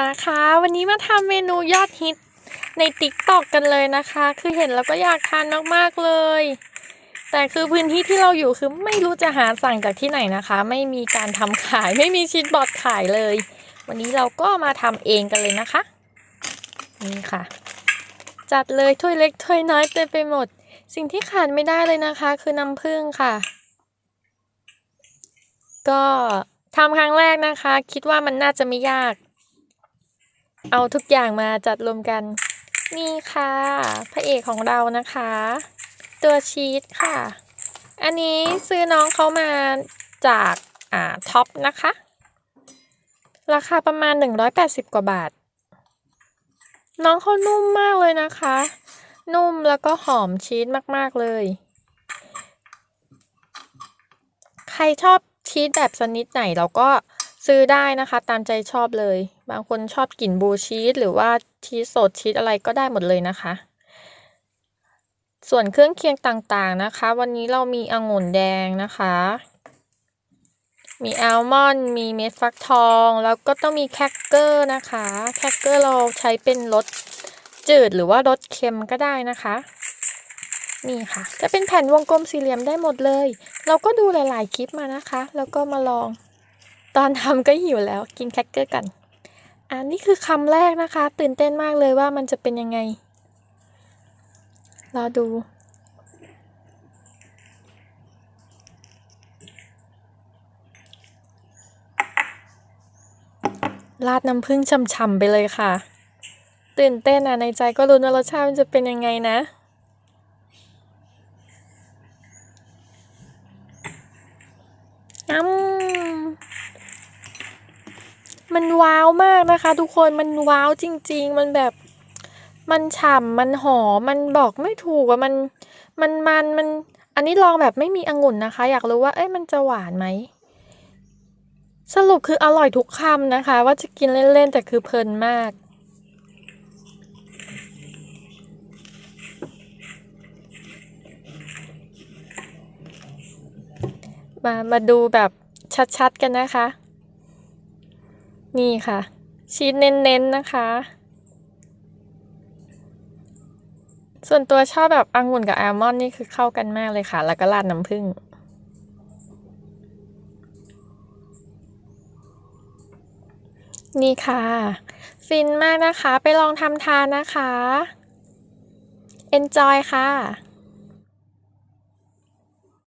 มาค่ะวันนี้มาทำเมนูยอดฮิตในติ๊กตอกกันเลยนะคะ คือเห็นแล้วก็อยากทานมากๆเลย แต่คือพื้นที่ที่เราอยู่คือไม่รู้จะหาสั่งจากที่ไหนนะคะ ไม่มีการทำขายไม่มีชีสบอร์ดขายเลย วันนี้เราก็มาทำเองกันเลยนะคะ นี่ค่ะ จัดเลยถ้วยเล็กถ้วยน้อยเต็มไปหมด สิ่งที่ขาดไม่ได้เลยนะคะ คือน้ำผึ้งค่ะ ก็ทำครั้งแรกนะคะ คิดว่ามันน่าจะไม่ยาก เอาทุกอย่างมาจัดรวมกัน นี่ค่ะ พระเอกของเรานะคะ ตัวชีสค่ะ อันนี้ซื้อน้องเขามาจากอ่าท็อปนะคะ ราคาประมาณ 180 กว่าบาท น้องเขานุ่มมากเลยนะคะ นุ่มแล้วก็หอมชีสมากๆเลย ใครชอบชีสแบบชนิดไหนเราก็ ซื้อได้นะคะตามใจชอบเลย บางคนชอบกลิ่นบลูชีสหรือว่าชีสสดชีสอะไรก็ได้หมดเลยนะคะ ส่วนเครื่องเคียงต่างๆนะคะ วันนี้เรามีองุ่นแดงนะคะ มีอัลมอนด์มีเม็ดฟักทอง แล้วก็ต้องมีแครกเกอร์นะคะแครกเกอร์เราใช้เป็นรสจืดหรือว่ารสเค็มก็ได้นะคะนี่ค่ะ จะเป็นแผ่นวงกลมสี่เหลี่ยมได้หมดเลย เราก็ดูหลาย ๆ คลิปมานะคะ แล้วก็มาลอง ตอนทำก็หิวแล้วกินแครกเกอร์กันอันนี้คือคำแรกนะคะ ตื่นเต้นมากเลยว่ามันจะเป็นยังไง รอดู ราดน้ำผึ้งช่ำๆไปเลยค่ะ ตื่นเต้นอะในใจก็รู้ว่ารสชาติมันจะเป็นยังไงนะอืม มันว้าวมากนะคะ ทุกคนมันว้าวจริง ๆ มันแบบมันฉ่ำมันหอมมันบอกไม่ถูกอะมันมันมันมันอันนี้ลองแบบไม่มีองุ่นนะคะ อยากรู้ว่าเอ้ยมันจะหวานไหมสรุปคืออร่อยทุกคำนะคะ ว่าจะกินเล่นๆแต่คือเพลินมากมามาดูแบบชัดๆกันนะคะ นี่ค่ะ ชีสเน้นๆนะคะ ส่วนตัวชอบแบบองุ่นกับอัลมอนด์นี่คือเข้ากันมากเลยค่ะ แล้วก็ราดน้ำผึ้งนี่ค่ะ ฟินมากนะคะไปลองทำทานนะคะ enjoy ค่ะ